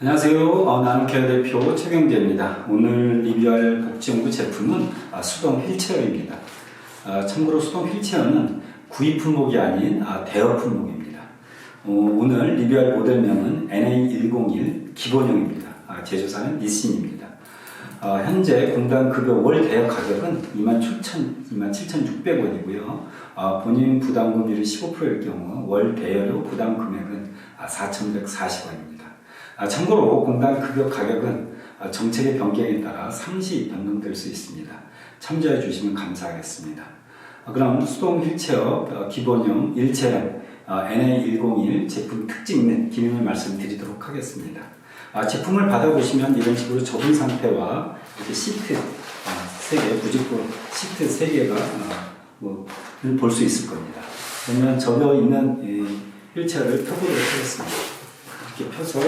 안녕하세요. 어, 나는 케어 대표 최경재입니다. 오늘 리뷰할 복지연구 제품은 아, 수동 휠체어입니다. 아, 참고로 수동 휠체어는 구입 품목이 아닌 아, 대여 품목입니다. 어, 오늘 리뷰할 모델명은 NA101 기본형입니다. 아, 제조사는 니신입니다. 아, 현재 공단 급여 월 대여 가격은 27,000, 27,600원이고요. 아, 본인 부담금률이 15%일 경우 월 대여료 부담 금액은 아, 4,140원입니다. 아, 참고로 공단 급여 가격은 아, 정책의 변경에 따라 상시 변동될 수 있습니다. 참조해 주시면 감사하겠습니다. 아, 그럼 수동 휠체어 어, 기본형 일체형 어, NA101 제품 특징 및 기능을 말씀드리도록 하겠습니다. 아, 제품을 받아보시면 이런 식으로 접은 상태와 이렇게 시트 아, 3개, 부직포 시트 3개가 어, 뭐, 볼수 있을 겁니다. 그러면 접어 있는 이 휠체어를 펴보도록 하겠습니다. 이렇게 펴서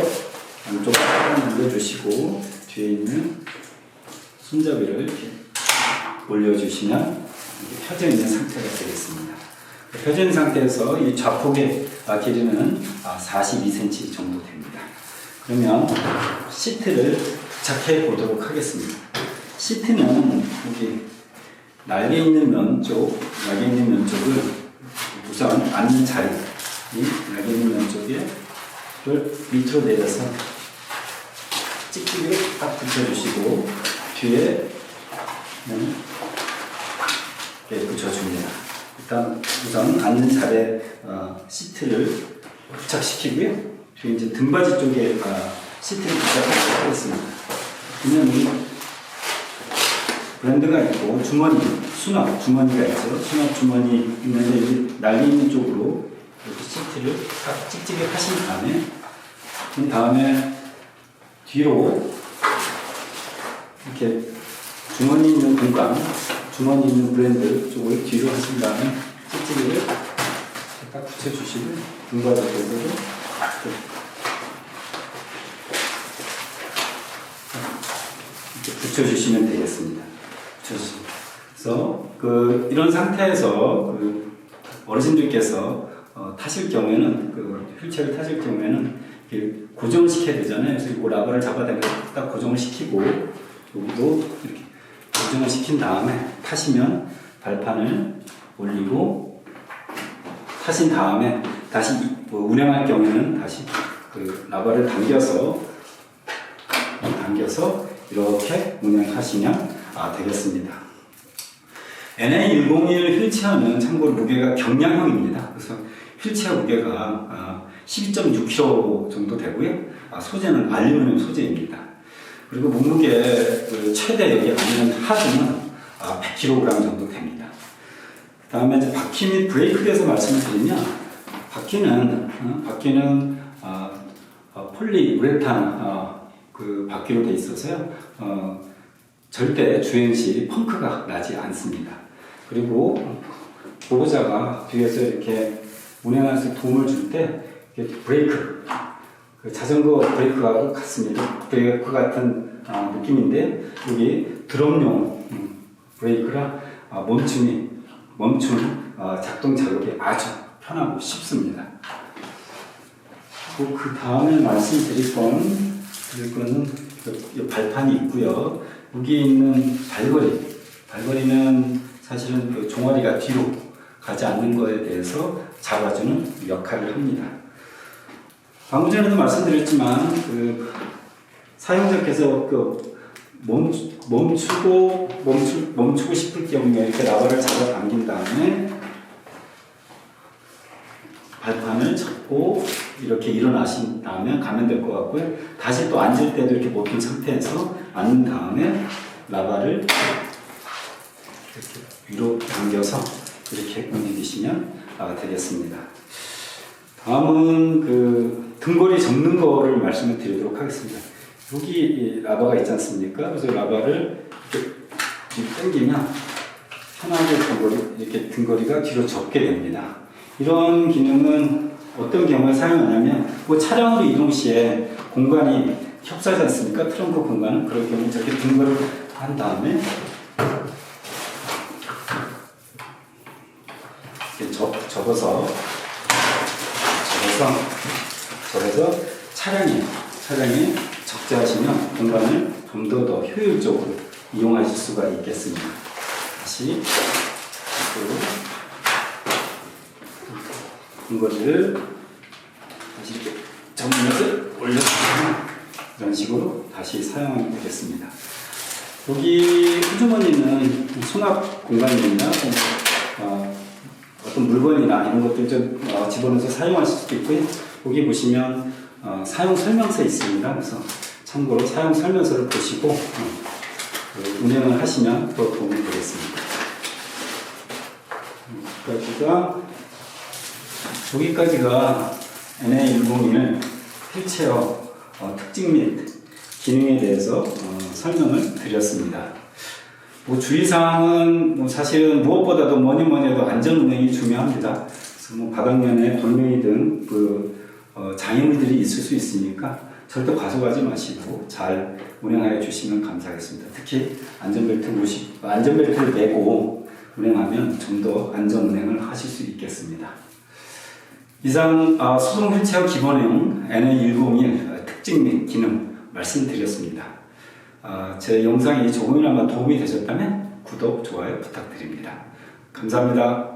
안쪽으로 살짝 눌러주시고 뒤에 있는 손잡이를 이렇게 올려주시면 이렇게 펴져 있는 상태가 되겠습니다. 펴져 있는 상태에서 이 좌폭의 아, 길이는 42cm 정도 됩니다. 그러면 시트를 부착해 보도록 하겠습니다. 시트는 여기 날개 있는 면 쪽, 날개 있는 면 쪽을 우선 앉는 자리, 이 날개 있는 면 쪽에 를 밑으로 내려서 찍찍이를 딱 붙여주시고 뒤에 는 이렇게 붙여줍니다. 일단 우선 앉는 자리에 어, 시트를 부착시키고요. 뒤에 이제 등받이 쪽에 어, 시트를 부착하겠습니다. 그러면 이 브랜드가 있고 주머니, 수납 주머니가 있죠. 수납 주머니 있는데 이 날개 있는 쪽으로 이렇게 시트를 딱 찍찍이 하신 다음에 그 다음에 뒤로 이렇게 주머니 있는 공간, 주머니 있는 브랜드 쪽을 뒤로 하신 다음에 찍찍이를 딱 붙여주시고 등받이 쪽으로 이렇게 붙여주시면 되겠습니다. 붙여주시면. 그래서 그 이런 상태에서 그 어르신들께서 어, 타실 경우에는 그 휠체어를 타실 경우에는 고정을 시켜야 되잖아요. 그래서 이 라바를 잡아당겨 딱 고정을 시키고 여기도 이렇게 고정을 시킨 다음에 타시면 발판을 올리고 타신 다음에 다시 이- 뭐 운행할 경우에는 다시 그 라바를 당겨서 당겨서 이렇게 운행하시면 아, 되겠습니다. NA101 휠체어는 참고로 무게가 경량형입니다. 그래서 휠체어 무게가 아, 12.6kg 정도 되고요. 아, 소재는 알루미늄 소재입니다. 그리고 몸무게 그 최대 여기 앉는 하중은 아, 100kg 정도 됩니다. 다음에 이제 바퀴 및 브레이크에 대해서 말씀을 드리면 바퀴는 어, 바퀴는 아, 어, 폴리 우레탄 어, 그 바퀴로 돼 있어서요. 어, 절대 주행 시 펑크가 나지 않습니다. 그리고 보호자가 뒤에서 이렇게 운행할 수 도움을 줄 때 브레이크, 그 자전거 브레이크와 같습니다. 브레이크 같은 아, 느낌인데 여기 드럼용 음, 브레이크라 아, 멈춤이 멈춤 아, 작동 작업이 아주 편하고 쉽습니다. 그 다음에 말씀드릴 건 드릴 거는 발판이 있고요. 여기 있는 발걸이, 발걸이는 사실은 그 종아리가 뒤로 가지 않는 거에 대해서 잡아주는 역할을 합니다. 방금 전에도 말씀드렸지만 그 사용자께서 그 멈, 멈추고 멈추, 멈추고 싶을 경우에 이렇게 라바를 잡아 당긴 다음에 발판을 잡고 이렇게 일어나신 다음에 가면 될 것 같고요. 다시 또 앉을 때도 이렇게 못든 상태에서 앉는 다음에 라바를 이렇게 위로 당겨서 이렇게 움직이시면 아, 되겠습니다. 다음은 그 등거리 접는 거를 말씀을 드리도록 하겠습니다. 여기 이 라바가 있지 않습니까? 그래서 라바를 이렇게 당기면 편하게 등거리, 이렇게 등거리가 뒤로 접게 됩니다. 이런 기능은 어떤 경우에 사용하냐면 뭐 차량으로 이동 시에 공간이 협소하지 않습니까? 트렁크 공간은 그럴 경우 저렇게 등거리를 한 다음에 이렇게 접, 접어서 접어서 접어서 차량이 차량에 적재하시면 공간을 좀 더 더 효율적으로 이용하실 수가 있겠습니다. 다시 이거를 다시 이렇게 정면을 올려주시면 이런 식으로 다시 사용하게 되겠습니다. 여기 호주머니는 수납 공간입니다. 어, 어떤 물건이나 이런 것들 좀 어, 집어넣어서 사용하실 수도 있고요. 여기 보시면 어, 사용 설명서 있습니다. 그래서 참고로 사용 설명서를 보시고 어, 그 운영을 하시면 더 도움이 되겠습니다. 여기까지가 여기까지가 NA101 휠체어 어, 특징 및 기능에 대해서 어, 설명을 드렸습니다. 뭐 주의사항은 뭐 사실은 무엇보다도 뭐니 뭐니 해도 안전 운행이 중요합니다. 그래서 뭐 바닥면에 돌멩이 등그 어, 장애물들이 있을 수 있으니까 절대 과속하지 마시고 잘 운행하여 주시면 감사하겠습니다. 특히 안전벨트 무시, 안전벨트를 매고 운행하면 좀 더 안전 운행을 하실 수 있겠습니다. 이상 아, 수동 휠체어 기본형 N101 특징 및 기능 말씀드렸습니다. 아, 제 영상이 조금이나마 도움이 되셨다면 구독, 좋아요 부탁드립니다. 감사합니다.